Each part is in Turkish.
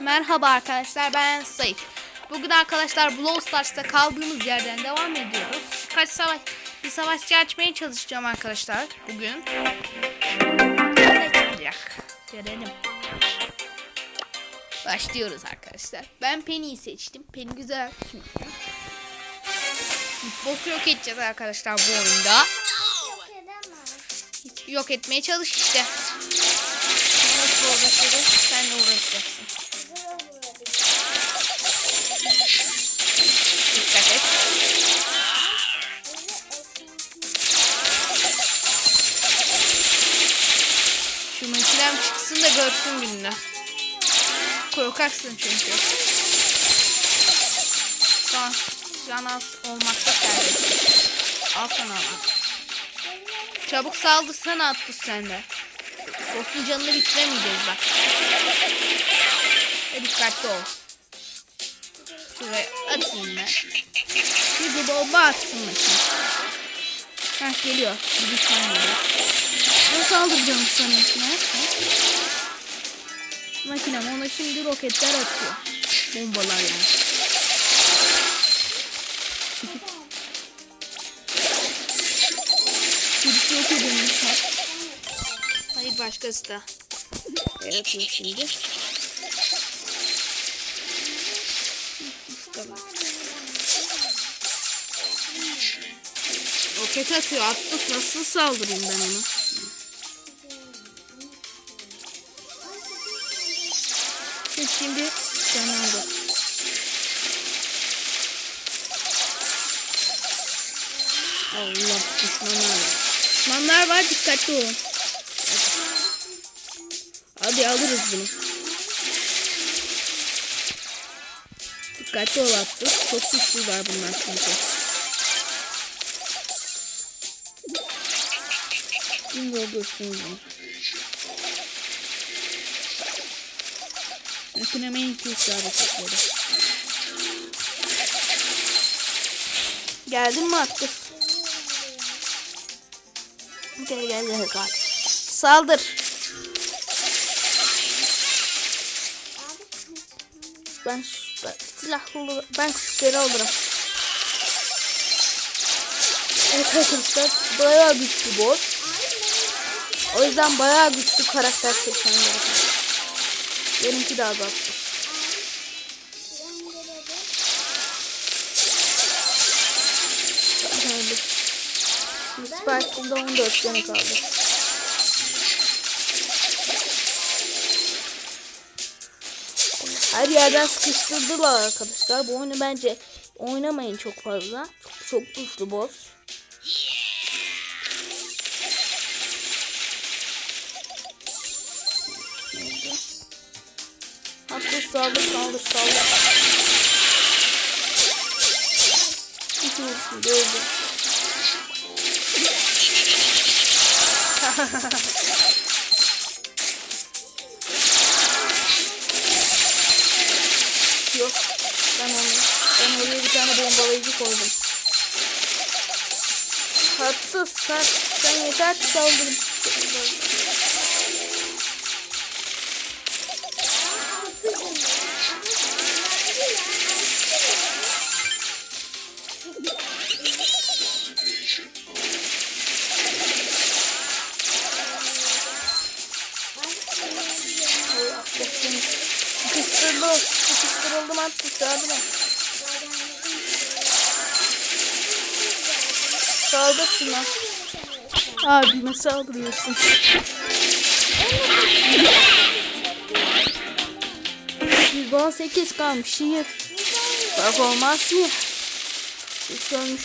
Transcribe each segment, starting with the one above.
Merhaba arkadaşlar ben Sait. Bugün arkadaşlar Brawl Stars'ta kaldığımız yerden devam ediyoruz. Kaç savaş bir savaşçı açmaya çalışacağım arkadaşlar bugün. Ne çıkacak? Görelim. Başlıyoruz arkadaşlar. Ben Penny'yi seçtim. Penny güzel. Boss'u yok edeceğiz arkadaşlar bu oyunda. Hiç Yok etmeye çalış işte. Nasıl uğraşırız? Sen de uğraşacaksın. Dikkat et. Şu makinem çıksın da görsün gününü. Korkarsın çünkü. Can, can az olmakta serbest. Al sana lan. Çabuk saldırsana attı sende. Boss'un canını bitiremeyeceğiz bak. Ve dikkatli ol. Şuraya atayım ben. Bir de bomba atsın bakayım. Heh geliyor. Bir düşman geliyor. Ben saldıracağım sanıyorsun? Makinem ona şimdi roketler atıyor. Bombalar yani. Birisi yok edilmiş başkası da. Evet şimdi. Tamam. Roket atıyor. Attık nasıl saldırayım ben onu? Şimdi, şimdi canlandı. Allah düşmanlar var. Düşmanlar var dikkatli olun. Hadi alırız bunu. Dikkatli ol attı. Çok güçlüler bunlar çünkü. Kim doldursun bunu? Makinemin iki işaretleri. Geldin mi attı? Gel gel gel gel. Saldır. Ben, ben silahlı olur- ben küçükleri alırım. Evet arkadaşlar bayağı güçlü boss. O yüzden bayağı güçlü karakter seçmem gerekiyor. Benimki de azalttı. Öyle. Şimdi Spike'ın da 14 canı kaldı. Her yerden sıkıştırdılar arkadaşlar. Bu oyunu bence oynamayın çok fazla. Çok, çok güçlü boss. Hatta saldır saldır saldır. İki vuruşunu da bombalayıcı koydum. Hatta sen, sen yeter ki saldırın. Şuna. Abime saldırıyorsun. Yüzde on sekiz kalmış şiir. Bak olmaz mı? Hiç ölmüş.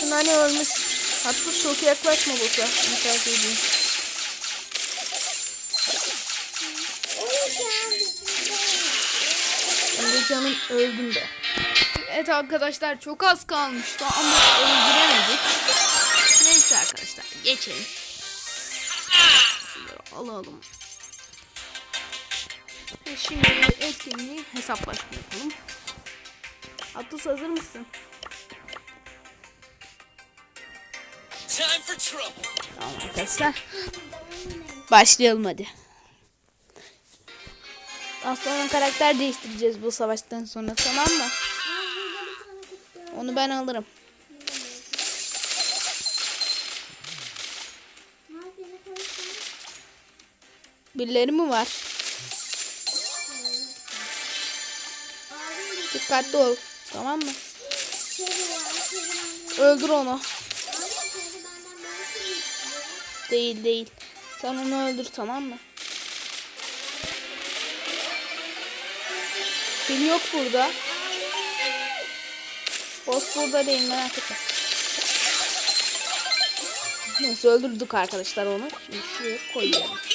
Şuna ne ölmüş? Hatta çok yaklaşma boşa. İnternet edeyim. Şimdi canım öldüm de. Evet arkadaşlar çok az kalmıştı ama öldüremedik. Neyse arkadaşlar geçelim. Şunları alalım. Ve Şimdi etkinliği hesaplaşma yapalım. Hazır mısın? Tamam arkadaşlar. Başlayalım hadi. Sonra karakter değiştireceğiz bu savaştan sonra tamam mı? Onu ben alırım. Birileri mi var? Dikkatli ol. Tamam mı? Öldür onu. Değil değil. Sen onu öldür tamam mı? Fil yok burada. Boss burada değil merak etme. Neyse öldürdük arkadaşlar onu. Şimdi şuraya koyuyorum.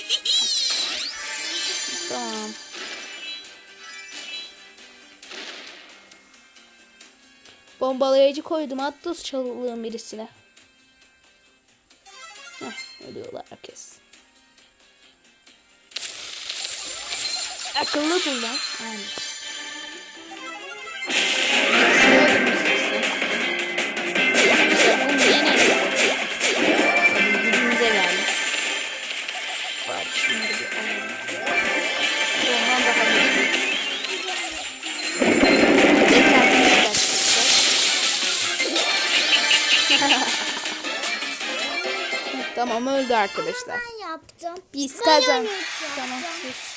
Bombalayıcı koydum. Attı çalılığın birisine. Heh, ölüyorlar herkes. Akıllı dur. Aynen. Tamam öldü arkadaşlar. Ben yaptım. Biz Ben kazan. Tamam sus.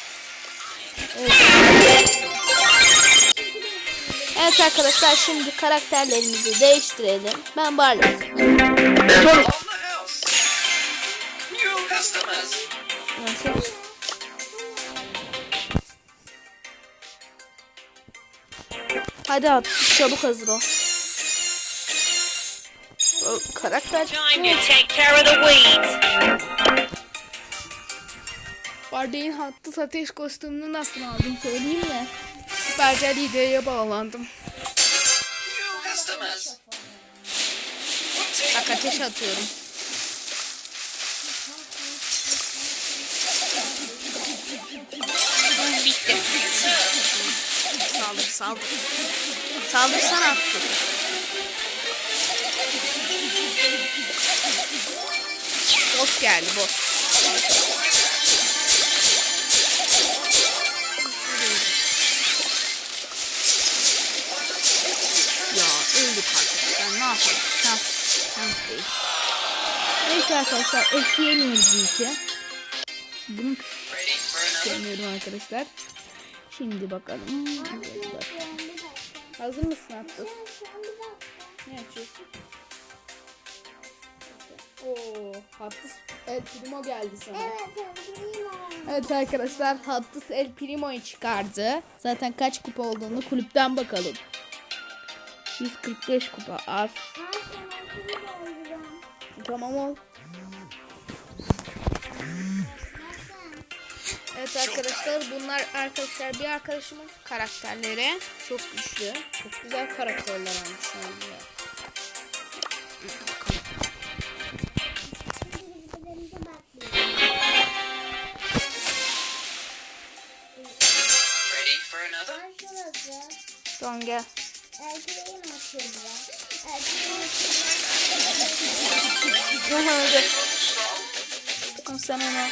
Evet. evet arkadaşlar şimdi karakterlerimizi değiştirelim. Ben customers. Nasıl? Hadi at çabuk hazır ol. Karakter. Barday'ın hattı ateş kostümünü nasıl aldım söyleyeyim mi? Süpercel İD'ye bağlandım. Bak ateş atıyorum. Bitti. Saldır saldır. Saldırsana attı. Boss geldi boss. Ya öldük arkadaşlar ne yapalım şans şans değil. Neyse arkadaşlar ekleyemiyoruz iyi ki. Bunu sevmiyorum arkadaşlar. Şimdi bakalım. Hazır mısın Atlas? Ne açıyorsun? Oo, Hattus El Primo geldi sana. Evet, öldüreyim onu. Evet arkadaşlar Hattus El Primo'yu çıkardı. Zaten kaç kupa olduğunu kulüpten bakalım. 145 kupa az. Tamam ol. Evet arkadaşlar bunlar arkadaşlar bir arkadaşımın karakterleri çok güçlü. Çok güzel karakterler almış Son gel. Strong. Bakın sen onu.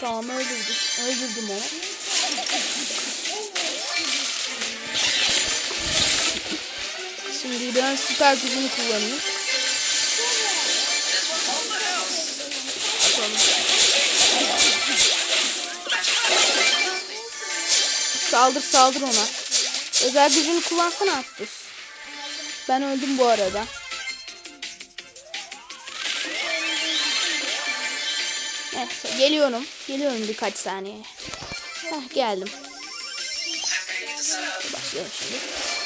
Tamam öldürdüm. Öldürdüm onu. Şimdi ben süper gücümü kullanayım. Saldır saldır ona. Özel gücünü kullansana Atlas. Ben öldüm bu arada. Neyse geliyorum. Geliyorum birkaç saniye. Heh, geldim. Başlayalım şimdi.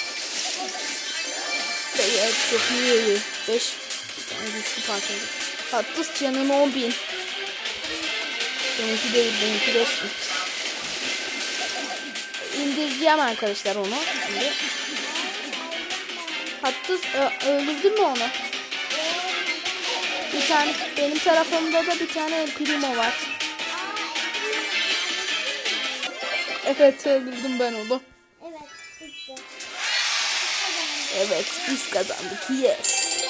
Evet çok iyi iyi. 5 bir tane güçlü parçalı. Atlas canım 10 bin. Benimki değil benimki 5 bin. İndireceğim arkadaşlar onu. Şimdi. Ö- öldürdün mü onu? Bir tane benim tarafımda da bir tane Primo var. Evet öldürdüm ben onu. Evet biz kazandık. Yes.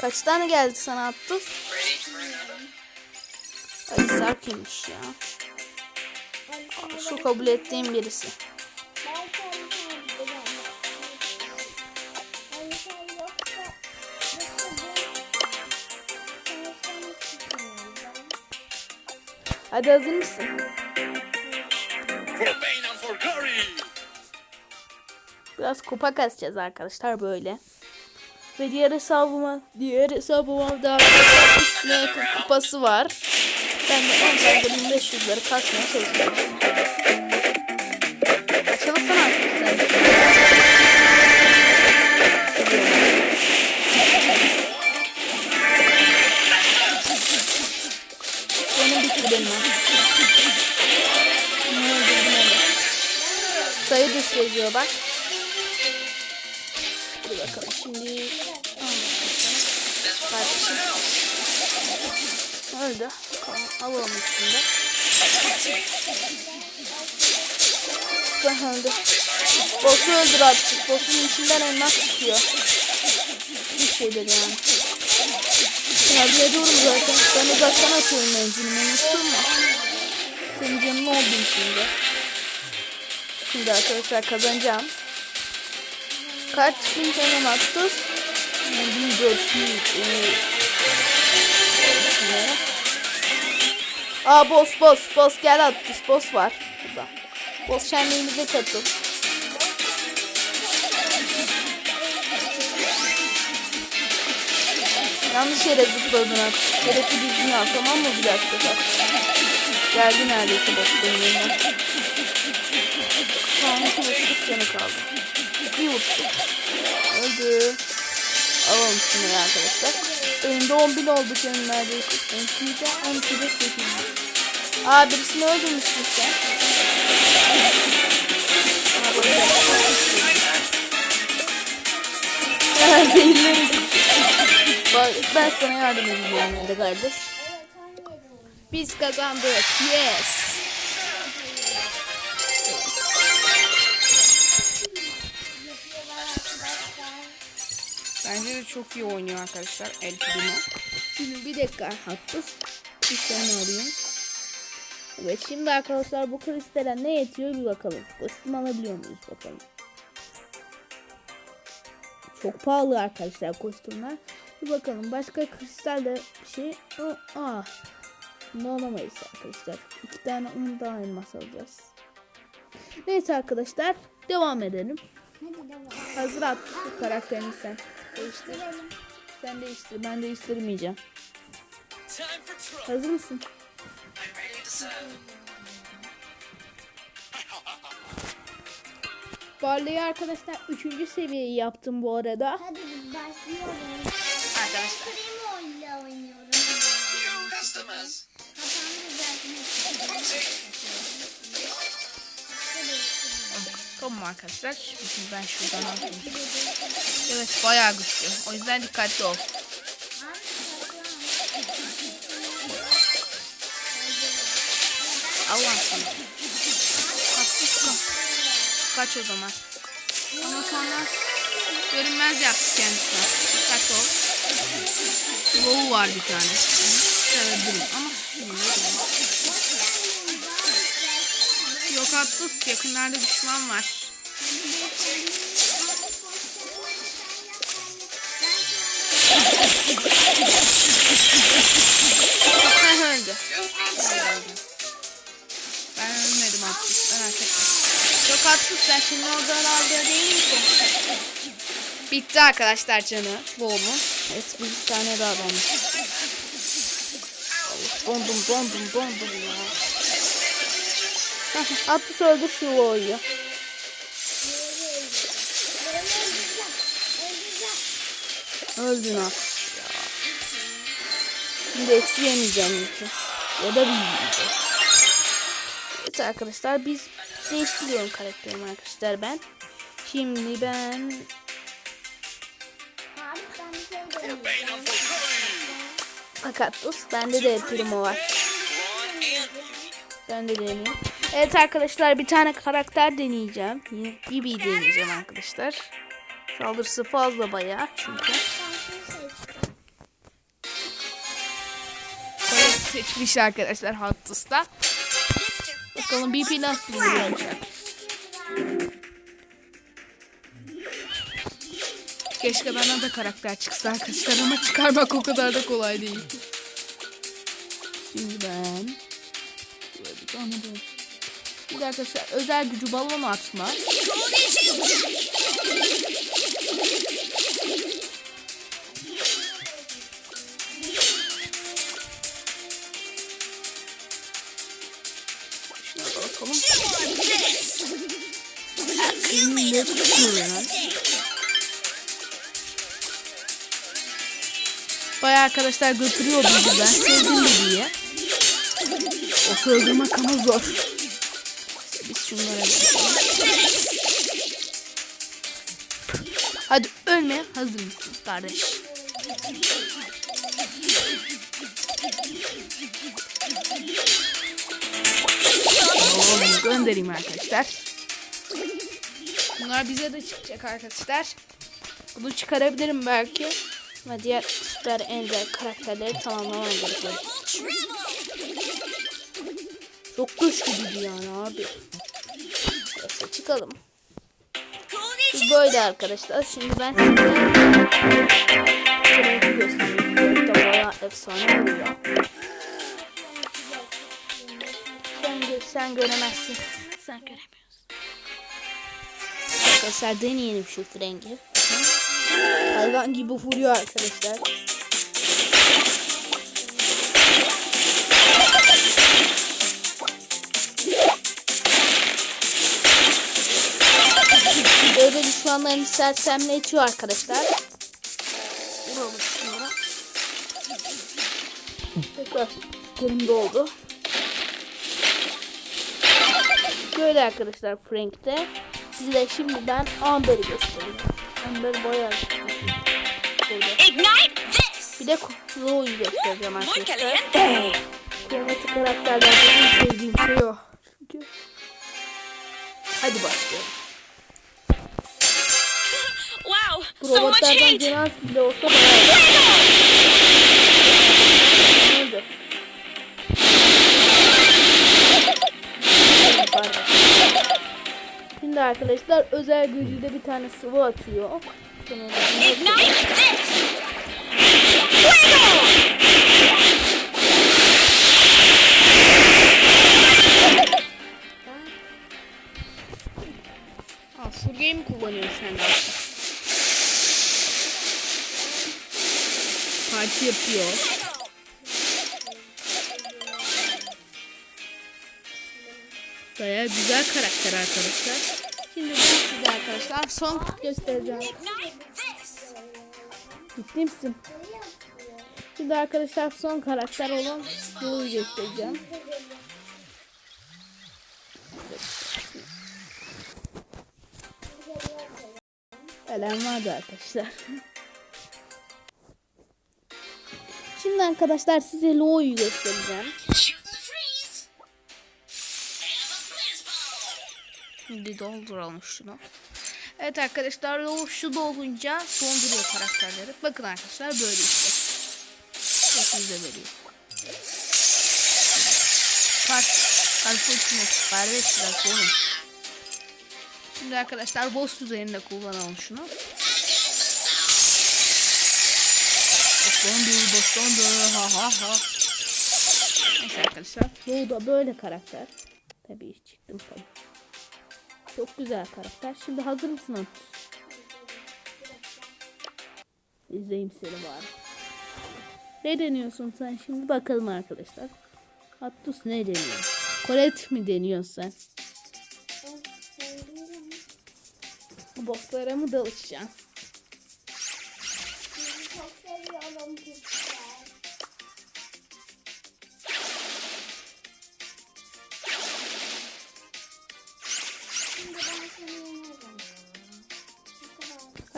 Kaç tane geldi sana attı? Ali Sarkı'ymış ya. Ali Şu kabul ettiğim birisi. Belki Ali sen Biraz kupa kasacağız arkadaşlar böyle. Ve diğer hesabıma, diğer hesabıma da arkadaşlar üstüne yakın kupası var. Ben de en fazla 1500'leri kasmaya. Açılsana artık sen. Benim bitir benim. Sayı düş yazıyor bak. Alalım üstünde. Ben öldü. Boss'u öldür artık. Boss'un içinden elmas çıkıyor. Bir şeydir yani. Yardım ediyorum zaten. Ben uzaktan atıyorum menzilimi. Unuttun mu? Senin canın oldum şimdi. Şimdi arkadaşlar kazanacağım. Kaç bin tane attı? 1400. Ne? Aa boss boss boss gel Attus boss var burada. Boss şenliğimize katıl. Yanlış yere zıpladın Attus. Hedefi düzgün al tamam mı bir dakika sefer? Geldi neredeyse boss benim yanıma. Tamam iki vuruşluk canı kaldı. Bir vuruşluk. Öldü. Alalım şunları arkadaşlar. Önünde 10 bin oldu canım neredeyse. Benimki de 12 de 8 Aa birisini öldürmüşsün sen. Bak ben sana yardım edeceğim kardeş. Biz kazandık. Yes. De çok iyi oynuyor arkadaşlar El Primo. Şimdi bir dakika. Bir tane alayım. Evet şimdi arkadaşlar bu kristale ne yetiyor bir bakalım. Kostüm alabiliyor muyuz bakalım. Çok pahalı arkadaşlar kostümler. Bir bakalım başka kristal de bir şey. Aa, Aa. Bunu alamayız arkadaşlar. İki tane un daha elmas alacağız. Neyse arkadaşlar devam edelim. Hadi devam. Hazır attı şu karakterini sen. Değiştir. Sen değiştir. Ben değiştirmeyeceğim. Hazır mısın? Barley'i arkadaşlar 3. seviyeyi yaptım bu arada. Hadi başlayalım. Arkadaşlar. Tamam arkadaşlar. Şimdi ben şuradan alayım. Evet bayağı güçlü. O yüzden dikkatli ol. Allah sana. Haklısın. Kaç o zaman. Ama sonra görünmez yaptı kendisine. Kaç ol. Low var bir tane. Sevebilirim ama. Yok Atlas yakınlarda düşman var. Ben öldü. Ben ölmedim Atlas merak etme. Yok Atlas ben senin oradan aldığı değilim ki. Bitti arkadaşlar canı Wolf'un. Evet bir tane daha ben. Dondum dondum dondum ya. Atlas öldür şu Wolf'u. Öldün ya. Şimdi eksi yemeyeceğim ilki. Ya da bilmeyeceğim. Evet arkadaşlar biz değiştiriyorum karakterimi arkadaşlar ben. Şimdi ben glory. Pakatus. Bende de primo var. Ben de deneyeyim. Evet arkadaşlar bir tane karakter deneyeceğim. Bibi deneyeceğim arkadaşlar. Saldırısı fazla bayağı çünkü. Seçmiş arkadaşlar Hattus'ta. Bakalım BP nasıl olacak. Keşke bana da karakter çıksa arkadaşlar ama çıkarmak o kadar da kolay değil. Şimdi ben... Bir arkadaşlar özel gücü balon atma. Baya arkadaşlar götürüyor bizi ben sevdim diye. O sığdırmak ama zor. Biz şunlara. Hadi ölmeye hazır mısın kardeş? Oğlum göndereyim arkadaşlar. Bunlar bize de çıkacak arkadaşlar. Bunu çıkarabilirim belki. Ama diğer süper ender karakterleri tamamlamam gerekiyor. Çok güçlü gibi yani abi. Neyse çıkalım. Bu böyle arkadaşlar. Şimdi ben size Frank'i göstereyim. De bayağı efsane oluyor. Sen, sen göremezsin. Sen göremiyorsun. Arkadaşlar deneyelim şu Frank'i. Hayvan gibi vuruyor arkadaşlar. Böyle düşmanlarını sersemletiyor arkadaşlar. Vuralım şunlara. Tekrar süperim doldu. Böyle arkadaşlar Frank'te. Size şimdi ben Amber'i göstereyim. Amber bayağı Böyle. Ignite this! Bir de Chloe'yu göstereceğim arkadaşlar. Kromatik karakterlerden en sevdiğim şey o. Çünkü... Hadi başlayalım. Robotlardan biraz bile olsa bayağı? Pardon. Şimdi arkadaşlar özel gücüde bir tane sıvı atıyor. Aa, Surge'yi mi kullanıyorsun sen de? Parti yapıyor. Baya güzel karakter arkadaşlar. Şimdi ben size arkadaşlar son göstereceğim. Ciddi misin? Şimdi arkadaşlar son karakter olan Blue'yu göstereceğim. Elen vardı arkadaşlar. Şimdi arkadaşlar size Lo'yu göstereceğim. Şimdi dolduralım şunu. Evet arkadaşlar Lo şu dolunca donduruyor karakterleri. Bakın arkadaşlar böyle işte. Hepinize veriyor. Kart. Kart ultime süper ve onun. Şimdi arkadaşlar boss üzerinde kullanalım şunu. Dondu, dondu, ha ha ha. Neyse arkadaşlar. Lo da böyle karakter. Tabii çıktım tabii. Çok güzel karakter. Şimdi hazır mısın Antus? İzleyeyim seni bari. Ne deniyorsun sen şimdi bakalım arkadaşlar. Attus ne deniyor? Colette mi deniyorsun sen? Bu bosslara mı dalışacaksın?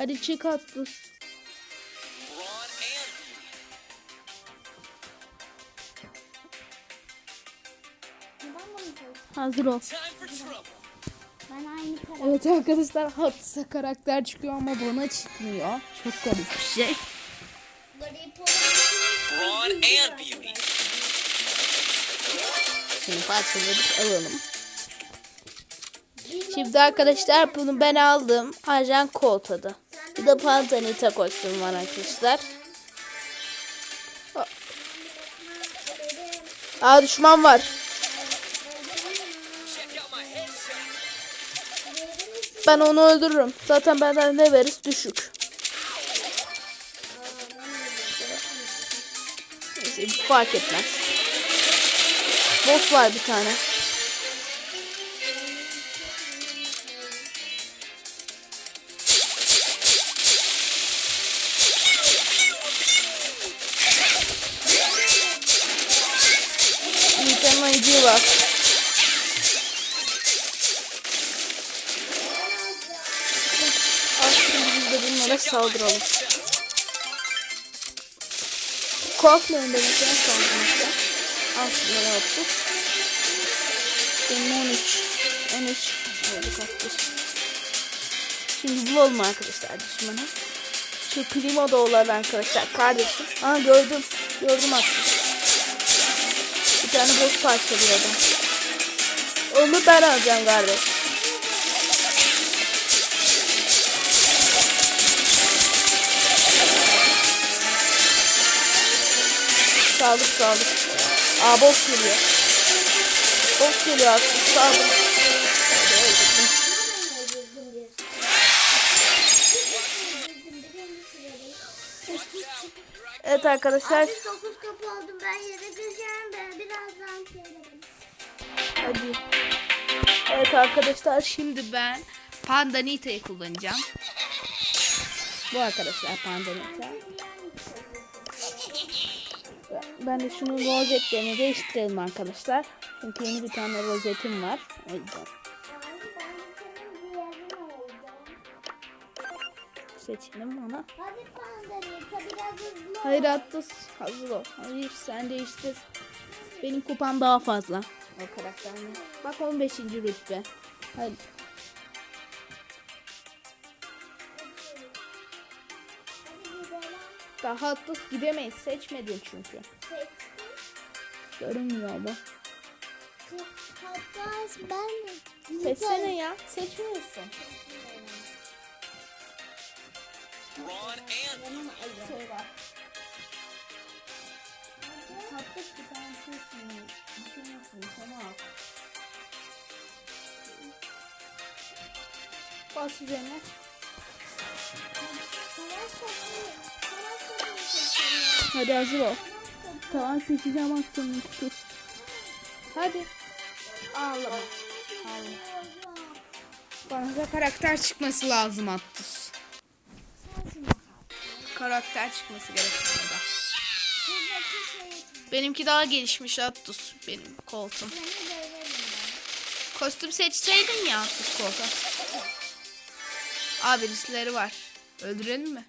Hadi çık çok? Hazır ol. Evet arkadaşlar Attus'a karakter çıkıyor ama bana çıkmıyor. Çok garip bir şey. Beauty. hepsini parçaladık alalım. Şimdi arkadaşlar bunu ben aldım. Ajan Colt adı. Bir Pantanita kostüm var arkadaşlar. Aa düşman var. Ben onu öldürürüm. Zaten benden ne veririz düşük. Neyse fark etmez. Boss var bir tane. Saldıralım. Korkmayın demekten saldırmakta. Attık. Benim 13. 13. Öyle kaçtır. Şimdi bulalım arkadaşlar düşmanı. Şu klima da olan arkadaşlar kardeşim. Aa gördüm. Gördüm attım. Bir tane boss parçalıyor adam. Onu ben alacağım kardeş. Sağlık sağlık. Aa boss geliyor. Boss geliyor artık. Sağlık. Evet arkadaşlar. Abi 9 kapı oldum ben yere düşeceğim ben birazdan söylerim. Hadi. Evet arkadaşlar şimdi ben Pandanita'yı kullanacağım. Bu arkadaşlar Pandanita. Ben de şunun rozetlerini değiştirelim arkadaşlar. Çünkü yeni bir tane rozetim var. O yüzden seçelim onu. Hayır Atlas hazır ol. Hayır sen değiştir. Benim kupam daha fazla. O karakterle. Bak 15. rütbe. Hadi. Daha Atlas gidemeyiz. Seçmedin çünkü. Görünmüyor ama. Hatta ben. Seçsene ya. Seçmiyorsun. Ron and Şey var. Tatlı bir tane şey sana al. Bas üzerine. Hadi hazır ol. Tamam seçeceğim aslında tutur. Hadi. Ağlama. Bana da karakter çıkması lazım Attus. Karakter çıkması gerekiyor. Benimki daha gelişmiş Attus. Benim ben. Kostüm seçseydin ya Attus koltuğa. Aa birisileri var. Öldürelim mi?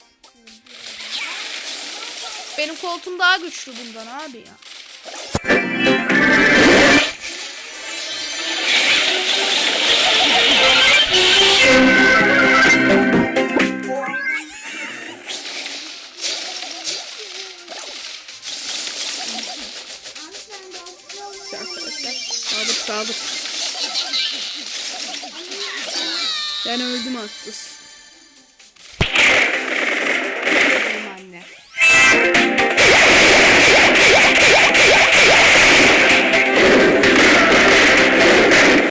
Benim koltuğum daha güçlü bundan abi ya. Sağlık sağlık. Ben öldüm Attus.